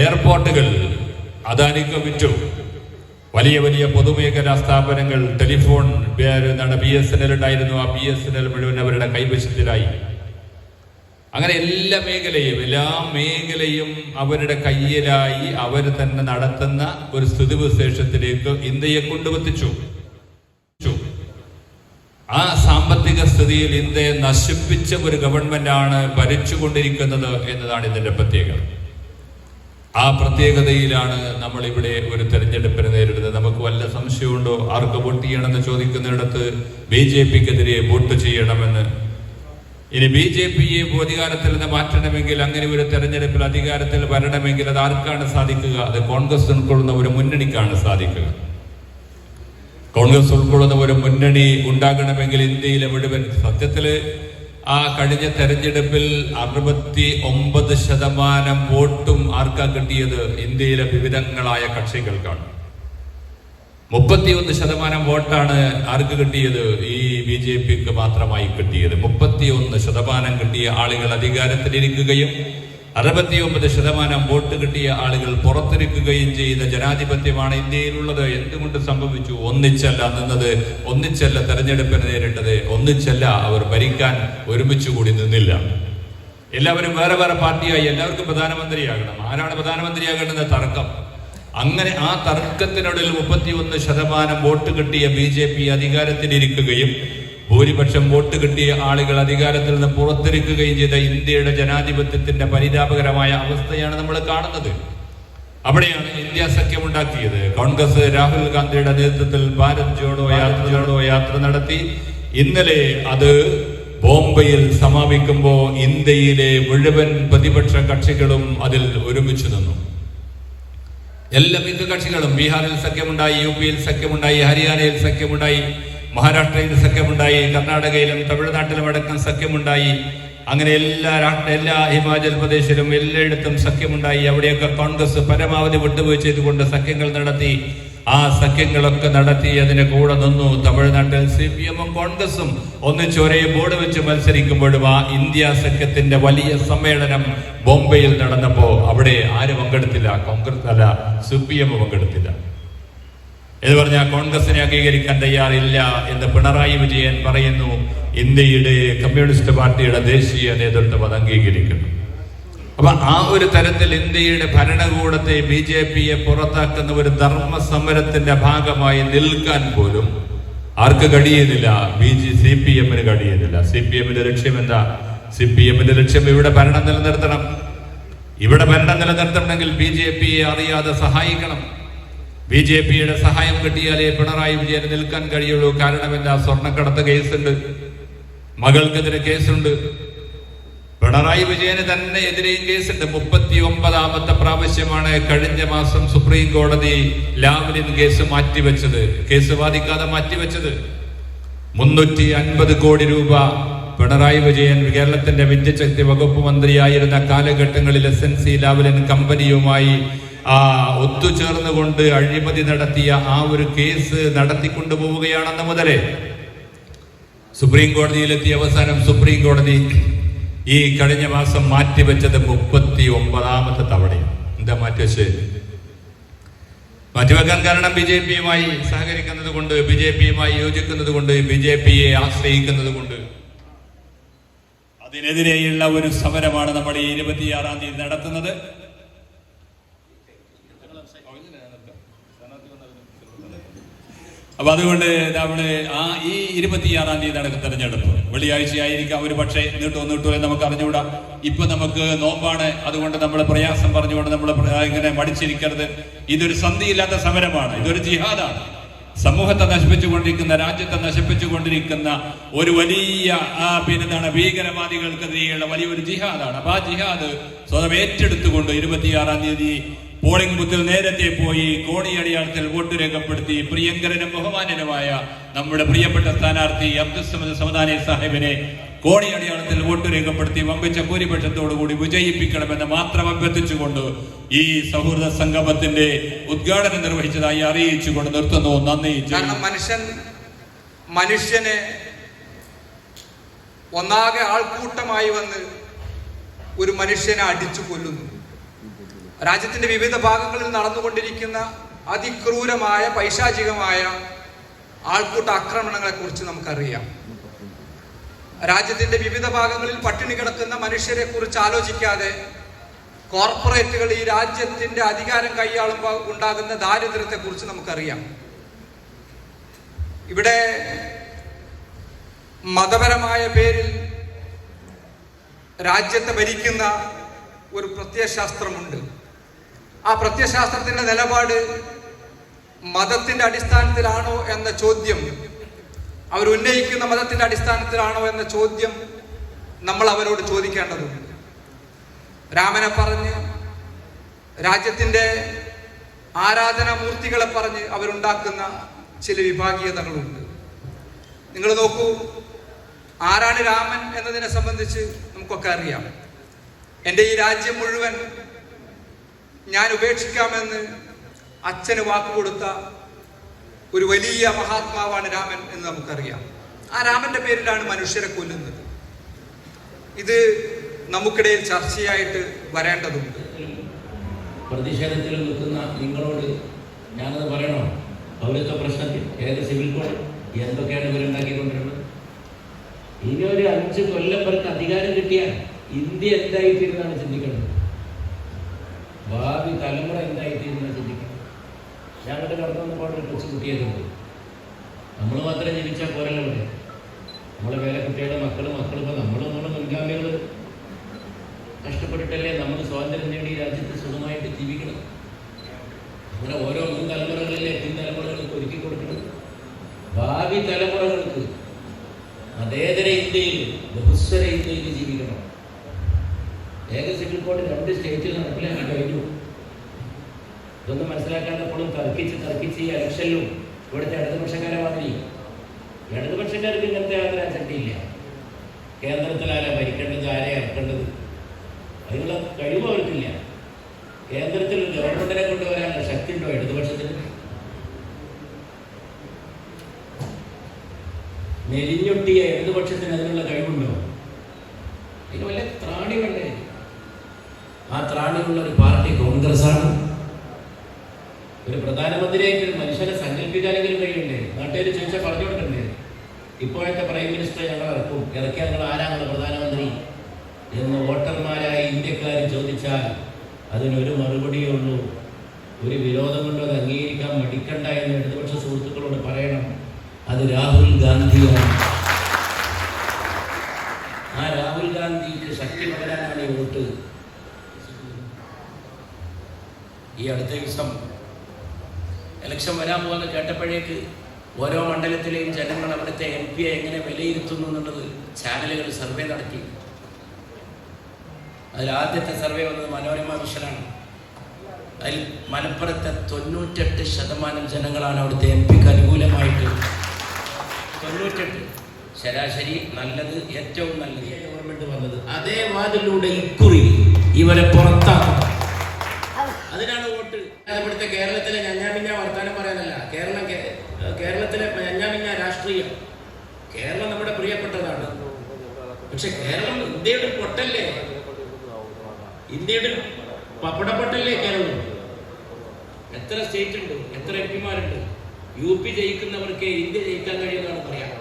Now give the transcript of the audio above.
എയർപോർട്ടുകൾ അദാനിക്ക് വിറ്റു. വലിയ വലിയ പൊതുമേഖലാ സ്ഥാപനങ്ങൾ ടെലിഫോൺ എന്താണ്? ബി എസ് എൻ എൽ ഉണ്ടായിരുന്നു. ആ ബി എസ് എൻ എൽ മുഴുവൻ അവരുടെ കൈവശത്തിലായി. അങ്ങനെ എല്ലാ മേഖലയും എല്ലാ മേഖലയും അവരുടെ കയ്യിലായി അവർ തന്നെ നടത്തുന്ന ഒരു സ്ഥിതിവിശേഷത്തിലേക്ക് ഇന്ത്യയെ കൊണ്ടുവത്തിച്ചു. ആ സാമ്പത്തിക സ്ഥിതിയിൽ ഇന്ത്യയെ നശിപ്പിച്ച ഒരു ഗവൺമെന്റ് ഗവൺമെന്റാണ് ഭരിച്ചുകൊണ്ടിരിക്കുന്നത് എന്നതാണ് ഇതിന്റെ പ്രത്യേകത. ആ പ്രത്യേകതയിലാണ് നമ്മൾ ഇവിടെ ഒരു തെരഞ്ഞെടുപ്പിനെ നേരിടുന്നത്. നമുക്ക് വല്ല സംശയമുണ്ടോ? ആർക്ക് വോട്ട് ചെയ്യണമെന്ന് ചോദിക്കുന്നിടത്ത് ബി ജെ പിക്കെതിരെ വോട്ട് ചെയ്യണമെന്ന്. ഇനി ബി ജെ പിയെ അധികാരത്തിൽ നിന്ന് മാറ്റണമെങ്കിൽ അങ്ങനെ ഒരു തെരഞ്ഞെടുപ്പിൽ അധികാരത്തിൽ വരണമെങ്കിൽ അത് ആർക്കാണ് സാധിക്കുക? അത് കോൺഗ്രസ് ഉൾക്കൊള്ളുന്ന ഒരു മുന്നണിക്കാണ് സാധിക്കുക. കോൺഗ്രസ് ഉൾക്കൊള്ളുന്ന ഒരു മുന്നണി ഉണ്ടാകണമെങ്കിൽ ഇന്ത്യയിലെ മുഴുവൻ സത്യത്തിൽ ആ കഴിഞ്ഞ തെരഞ്ഞെടുപ്പിൽ അറുപത്തി ഒമ്പത് ശതമാനം വോട്ടും ആർക്കാ കിട്ടിയത്? ഇന്ത്യയിലെ വിവിധങ്ങളായ കക്ഷികൾക്കാണ്. മുപ്പത്തിയൊന്ന് ശതമാനം വോട്ടാണ് ആർക്ക് കിട്ടിയത്? ഈ ബി ജെ പിക്ക് മാത്രമായി കിട്ടിയത്. മുപ്പത്തിയൊന്ന് ശതമാനം കിട്ടിയ ആളുകൾ അധികാരത്തിലിരിക്കുകയും അറുപത്തിയൊമ്പത് ശതമാനം വോട്ട് കിട്ടിയ ആളുകൾ പുറത്തിരിക്കുകയും ചെയ്ത ജനാധിപത്യമാണ് ഇന്ത്യയിലുള്ളത്. എന്തുകൊണ്ട് സംഭവിച്ചു? ഒന്നിച്ചല്ല നിന്നത്. ഒന്നിച്ചല്ല തെരഞ്ഞെടുപ്പിനെ നേരിട്ടത്. ഒന്നിച്ചല്ല അവർ ഭരിക്കാൻ ഒരുമിച്ച് കൂടി നിന്നില്ല. എല്ലാവരും വേറെ വേറെ പാർട്ടിയായി. എല്ലാവർക്കും പ്രധാനമന്ത്രിയാകണം. ആരാണ് പ്രധാനമന്ത്രിയാകേണ്ടത്? തർക്കം. അങ്ങനെ ആ തർക്കത്തിനൊടുവിൽ മുപ്പത്തിയൊന്ന് ശതമാനം വോട്ട് കിട്ടിയ ബി ജെ പി അധികാരത്തിലിരിക്കുകയും ഭൂരിപക്ഷം വോട്ട് കിട്ടിയ ആളുകൾ അധികാരത്തിൽ നിന്ന് പുറത്തിരിക്കുകയും ചെയ്ത ഇന്ത്യയുടെ ജനാധിപത്യത്തിന്റെ പരിതാപകരമായ അവസ്ഥയാണ് നമ്മൾ കാണുന്നത്. അവിടെയാണ് ഇന്ത്യ സഖ്യമുണ്ടാക്കിയത്. കോൺഗ്രസ് രാഹുൽ ഗാന്ധിയുടെ നേതൃത്വത്തിൽ ഭാരത് ജോഡോ യാത്ര ജോഡോ യാത്ര നടത്തി. ഇന്നലെ അത് ബോംബെയിൽ സമാപിക്കുമ്പോൾ ഇന്ത്യയിലെ മുഴുവൻ പ്രതിപക്ഷ കക്ഷികളും അതിൽ ഒരുമിച്ചു നിന്നു. എല്ലാ മിക്ക കക്ഷികളും ബീഹാറിൽ സഖ്യമുണ്ടായി യു പിയിൽ സഖ്യമുണ്ടായി ഹരിയാനയിൽ സഖ്യമുണ്ടായി. മഹാരാഷ്ട്രയിൽ സഖ്യമുണ്ടായി കർണാടകയിലും തമിഴ്നാട്ടിലും അടക്കം സഖ്യമുണ്ടായി. അങ്ങനെ എല്ലാ എല്ലാ ഹിമാചൽ പ്രദേശിലും എല്ലായിടത്തും സഖ്യമുണ്ടായി. അവിടെയൊക്കെ കോൺഗ്രസ് പരമാവധി വിട്ടുപോയി ചെയ്തുകൊണ്ട് സഖ്യങ്ങൾ നടത്തി. ആ സഖ്യങ്ങളൊക്കെ നടത്തി അതിന് കൂടെ നിന്നു. തമിഴ്നാട്ടിൽ സി പി എമ്മും കോൺഗ്രസും ഒന്നിച്ച് ഒരേ ബോർഡ് വെച്ച് മത്സരിക്കുമ്പോഴും ആ ഇന്ത്യ സഖ്യത്തിന്റെ വലിയ സമ്മേളനം ബോംബെയിൽ നടന്നപ്പോ അവിടെ ആര് പങ്കെടുത്തില്ല? കോൺഗ്രസ് അല്ല സി പി എം പങ്കെടുത്തില്ല. എന്ന് പറഞ്ഞാൽ കോൺഗ്രസിനെ അംഗീകരിക്കാൻ തയ്യാറില്ല എന്ന് പിണറായി വിജയൻ പറയുന്നു. ഇന്ത്യയുടെ കമ്മ്യൂണിസ്റ്റ് പാർട്ടിയുടെ ദേശീയ നേതൃത്വം അത് അംഗീകരിക്കുന്നു. അപ്പൊ ആ ഒരു തരത്തിൽ ഇന്ത്യയുടെ ഭരണകൂടത്തെ ബി ജെ പിയെ പുറത്താക്കുന്ന ഒരു ധർമ്മ സമരത്തിന്റെ ഭാഗമായി നിൽക്കാൻ പോലും ആർക്ക് കഴിയുന്നില്ല? ബി ജെ സി പി എമ്മിന് കഴിയുന്നില്ല. സി പി എമ്മിന്റെ ലക്ഷ്യം എന്താ? സി പി എമ്മിന്റെ ലക്ഷ്യം ഇവിടെ ഭരണം നിലനിർത്തണം. ഇവിടെ ഭരണം നിലനിർത്തണമെങ്കിൽ ബി ജെ പിയെ അറിയാതെ സഹായിക്കണം. ബി ജെ പിയുടെ സഹായം കിട്ടിയാലേ പിണറായി വിജയന് നിൽക്കാൻ കഴിയുള്ളൂ. കാരണം എന്താ സ്വർണക്കടത്ത് കേസുണ്ട്. മകൾക്കെതിരെ കേസുണ്ട്. പിണറായി വിജയന് തന്നെ എതിരെയും കേസുണ്ട്. മുപ്പത്തി ഒമ്പതാമത്തെ പ്രാവശ്യമാണ് കഴിഞ്ഞ മാസം സുപ്രീം കോടതി ലാവ്ലിൻ കേസ് മാറ്റിവെച്ചത്. കേസ് വാദിക്കാതെ മാറ്റിവെച്ചത്. മുന്നൂറ്റി അൻപത് കോടി രൂപ പിണറായി വിജയൻ കേരളത്തിന്റെ വിദ്യശക്തി വകുപ്പ് മന്ത്രിയായിരുന്ന കാലഘട്ടങ്ങളിൽ എസ് എൻ സി ലാവലിൻ കമ്പനിയുമായി ആ ഒത്തുചേർന്നുകൊണ്ട് അഴിമതി നടത്തിയ ആ ഒരു കേസ് നടത്തിക്കൊണ്ടു പോവുകയാണെന്ന് മുതലേ സുപ്രീം കോടതിയിലെത്തിയ അവസാനം സുപ്രീം കോടതി ഈ കഴിഞ്ഞ മാസം മാറ്റിവെച്ചത് മുപ്പത്തി ഒമ്പതാമത്തെ തവണയാണ്. എന്താ മാറ്റിവെച്ചത്? മാറ്റിവെക്കാൻ കാരണം ബി ജെ പിയുമായി സഹകരിക്കുന്നത് കൊണ്ട് ബി ജെ പിയുമായി യോജിക്കുന്നത് കൊണ്ട് ബി ജെ പിയെ ആശ്രയിക്കുന്നത് കൊണ്ട് അതിനെതിരെയുള്ള ഒരു സമരമാണ് നമ്മൾ ഈ ഇരുപത്തിയാറാം തീയതി നടത്തുന്നത്. അപ്പൊ അതുകൊണ്ട് നമ്മൾ ആ ഈ ഇരുപത്തിയാറാം തീയതി നടക്കുന്ന തെരഞ്ഞെടുപ്പ്. വെള്ളിയാഴ്ച ആയിരിക്കാം ഒരു പക്ഷേ. നീട്ടോ നീട്ടോ നമുക്ക് അറിഞ്ഞുകൂടാ. ഇപ്പൊ നമുക്ക് നോമ്പാണ്. അതുകൊണ്ട് നമ്മൾ പ്രയാസം പറഞ്ഞുകൊണ്ട് നമ്മൾ ഇങ്ങനെ മടിച്ചിരിക്കരുത്. ഇതൊരു സന്ധിയില്ലാത്ത സമരമാണ്. ഇതൊരു ജിഹാദാണ്. സമൂഹത്തെ നശിപ്പിച്ചുകൊണ്ടിരിക്കുന്ന രാജ്യത്തെ നശിപ്പിച്ചുകൊണ്ടിരിക്കുന്ന ഒരു വലിയ പിന്നെന്താണ് ഭീകരവാദികൾക്കെതിരെയുള്ള വലിയൊരു ജിഹാദാണ്. അപ്പൊ ആ ജിഹാദ് സ്വതം ഏറ്റെടുത്തുകൊണ്ട് ഇരുപത്തിയാറാം തീയതി പോളിംഗ് ബൂത്തിൽ നേരത്തെ പോയി കോടിയടിയാളത്തിൽ വോട്ട് രേഖപ്പെടുത്തി പ്രിയങ്കരനും ബഹുമാനനുമായ നമ്മുടെ പ്രിയപ്പെട്ട സ്ഥാനാർത്ഥി അബ്ദുൽ സമദ് സമദാനി സാഹിബിനെ കോടിയടിയാളത്തിൽ വോട്ട് രേഖപ്പെടുത്തി വമ്പിച്ച ഭൂരിപക്ഷത്തോടുകൂടി വിജയിപ്പിക്കണമെന്ന് മാത്രം അഭ്യർത്ഥിച്ചുകൊണ്ട് ഈ സൗഹൃദ സംഗമത്തിന്റെ ഉദ്ഘാടനം നിർവഹിച്ചതായി അറിയിച്ചുകൊണ്ട് നിർത്തുന്നു. നന്ദി. കാരണം മനുഷ്യൻ മനുഷ്യനെ ഒന്നാകെ ആൾക്കൂട്ടമായി വന്ന് ഒരു മനുഷ്യനെ അടിച്ചു കൊല്ലുന്നു. രാജ്യത്തിന്റെ വിവിധ ഭാഗങ്ങളിൽ നടന്നുകൊണ്ടിരിക്കുന്ന അതിക്രൂരമായ പൈശാചികമായ ആൾക്കൂട്ട ആക്രമണങ്ങളെ കുറിച്ച് നമുക്കറിയാം. രാജ്യത്തിന്റെ വിവിധ ഭാഗങ്ങളിൽ പട്ടിണി കിടക്കുന്ന മനുഷ്യരെ കുറിച്ച് ആലോചിക്കാതെ കോർപ്പറേറ്റുകൾ ഈ രാജ്യത്തിന്റെ അധികാരം കൈയാളുമ്പോൾ ഉണ്ടാകുന്ന ദാരിദ്ര്യത്തെ കുറിച്ച് നമുക്കറിയാം. ഇവിടെ മതപരമായ പേരിൽ രാജ്യത്തെ ഭരിക്കുന്ന ഒരു പ്രത്യയശാസ്ത്രമുണ്ട് ആ പ്രത്യയശാസ്ത്രത്തിന്റെ നിലപാട് മതത്തിന്റെ അടിസ്ഥാനത്തിലാണോ എന്ന ചോദ്യം അവർ ഉന്നയിക്കുന്ന മതത്തിന്റെ അടിസ്ഥാനത്തിലാണോ എന്ന ചോദ്യം നമ്മൾ അവരോട് ചോദിക്കേണ്ടതുണ്ട്. രാമനെ പറഞ്ഞ് രാജ്യത്തിന്റെ ആരാധനാമൂർത്തികളെ പറഞ്ഞ് അവരുണ്ടാക്കുന്ന ചില വിഭാഗീയതകളുണ്ട്. നിങ്ങൾ നോക്കൂ ആരാണ് രാമൻ എന്നതിനെ സംബന്ധിച്ച് നമുക്കൊക്കെ അറിയാം. എന്റെ ഈ രാജ്യം മുഴുവൻ ഞാൻ ഉപേക്ഷിക്കാമെന്ന് അച്ഛന് വാക്കുകൊടുത്ത ഒരു വലിയ മഹാത്മാവാണ് രാമൻ എന്ന് നമുക്കറിയാം. ആ രാമന്റെ പേരിലാണ് മനുഷ്യരെ കൊല്ലുന്നത്. ഇത് നമുക്കിടയിൽ ചർച്ചയായിട്ട് വരേണ്ടതുണ്ട്. പ്രതിഷേധത്തിൽ നിൽക്കുന്ന നിങ്ങളോട് ഞാനത് പറയണോ? പൗരത്വ പ്രശ്നത്തിൽ ഏത് സിവിൽ കോഡ്? എന്തൊക്കെയാണ് ഇവരുണ്ടാക്കിക്കൊണ്ടിരുന്നത്? ഇനി ഒരു അഞ്ച് കൊല്ലം പേർക്ക് അധികാരം കിട്ടിയാൽ ഇന്ത്യ എന്തായിത്തീരുന്നാണ് ചിന്തിക്കേണ്ടത്? ഭാവി തലമുറ എന്തായിത്തീരുന്നാണ് ചിന്തിക്കുന്നത് വന്നപ്പോൾ ഒരു കൊച്ചു കുട്ടിയൊക്കെ നമ്മൾ മാത്രം ജീവിച്ച പോരല്ലോ ഇവിടെ. നമ്മളെ വേറെ കുട്ടികളുടെ മക്കൾ മക്കൾ ഇപ്പോൾ നമ്മളും നമ്മുടെ മുൻഗാമികൾ കഷ്ടപ്പെട്ടിട്ടല്ലേ നമ്മൾ സ്വാതന്ത്ര്യം നേടി രാജ്യത്ത് സുഖമായിട്ട് ജീവിക്കണം. അങ്ങനെ ഓരോ മുൻ തലമുറകളിലെ പിൻ തലമുറകൾക്ക് ഒരുക്കി കൊടുക്കണം. ഭാവി തലമുറകൾക്ക് മതേതര ഇന്ത്യയിൽ ബഹുസ്വര ഇന്ത്യയിൽ ജീവിക്കണം. ഏക സിവിൽ കോഡ് രണ്ട് സ്റ്റേറ്റിൽ നടപ്പിലാക്കി കഴിഞ്ഞു. ഇതൊന്നും മനസ്സിലാക്കാത്തപ്പോഴും തർക്കിച്ച് തർക്കിച്ച് ഈ ഇലക്ഷനിലും ഇവിടുത്തെ ഇടതുപക്ഷക്കാരെ മാതിരി. ഇടതുപക്ഷക്കാർക്ക് ഇങ്ങനത്തെ യാതൊരു അജണ്ടയില്ല കേന്ദ്രത്തിൽ ആരാ ഭരിക്കേണ്ടത് ആരെ ഇറക്കേണ്ടത്? അതിനുള്ള കഴിവ് അവർക്കില്ല. കേന്ദ്രത്തിൽ ഗവൺമെന്റിനെ കൊണ്ടുവരാനുള്ള ശക്തി ഉണ്ടോ ഇടതുപക്ഷത്തിന്? മെലിഞ്ഞൊട്ടിയ ഇടതുപക്ഷത്തിന് അതിനുള്ള കഴിവുണ്ടോ അതിന് വല്ല ത്രാണി വേണ്ടേ ആ ഒരു പാർട്ടി കോൺഗ്രസ് ആണ് ഒരു പ്രധാനമന്ത്രിയായിട്ട് ഒരു മനുഷ്യനെ സങ്കല്പിക്കാനെങ്കിലും കഴിയണ്ടേ? നാട്ടുകാർ ചോദിച്ചാൽ പറഞ്ഞു കൊടുക്കണ്ടേ? ഇപ്പോഴത്തെ പ്രൈം മിനിസ്റ്റർ ഞങ്ങൾ ഇറക്കും ഇറക്കിയാൽ ഞങ്ങൾ ആരാണ് പ്രധാനമന്ത്രി? എന്ന് വോട്ടർമാരായ ഇന്ത്യക്കാർ ചോദിച്ചാൽ അതിനൊരു മറുപടിയേ ഉള്ളൂ. ഒരു വിരോധം കൊണ്ട് അത് അംഗീകരിക്കാൻ മടിക്കണ്ട എന്ന് ഇടതുപക്ഷ സുഹൃത്തുക്കളോട് പറയണം. അത് രാഹുൽ ഗാന്ധിയാണ്. ആ രാഹുൽ ഗാന്ധിക്ക് ശക്തി പകരാനാണ് ഈ വോട്ട്. ഈ അടുത്ത ദിവസം ഇലക്ഷൻ വരാൻ പോകുന്ന കേട്ടപ്പോഴേക്ക് ഓരോ മണ്ഡലത്തിലെയും ജനങ്ങൾ അവിടുത്തെ എം പിയെ എങ്ങനെ വിലയിരുത്തുന്നു എന്നുള്ളത് ചാനലുകൾ സർവേ നടത്തി. അതിൽ ആദ്യത്തെ സർവേ വന്നത് മനോരമ വിഷനാണ് അതിൽ മലപ്പുറത്തെ തൊണ്ണൂറ്റെട്ട് ശതമാനം ജനങ്ങളാണ് അവിടുത്തെ എം പിക്ക് അനുകൂലമായിട്ട്. തൊണ്ണൂറ്റെട്ട്. ശരാശരി നല്ലത് ഏറ്റവും നല്ലത്. ഗവൺമെന്റ് വന്നത്. അതേ വാതിലൂടെ ഇക്കുറി ഇവരെ പുറത്താക്കും. അതിനാണ് ഇവിടുത്തെ കേരളത്തിലെ ഞഞ്ഞാമിഞ്ഞ വർത്താനം പറയാനല്ല. കേരളം കേരളത്തിലെ ഞഞ്ഞാമിഞ്ഞ രാഷ്ട്രീയം. കേരളം നമ്മുടെ പ്രിയപ്പെട്ടതാണ്. പക്ഷെ കേരളം ഇന്ത്യയുടെ പൊട്ടല്ലേ? ഇന്ത്യയുടെ പപ്പടപ്പൊട്ടല്ലേ കേരളം? എത്ര സ്റ്റേറ്റ് ഉണ്ട് എത്ര എം പിമാരുണ്ട്? യു പി ജയിക്കുന്നവർക്ക് ഇന്ത്യ ജയിക്കാൻ കഴിയുമെന്നാണ് പറയാം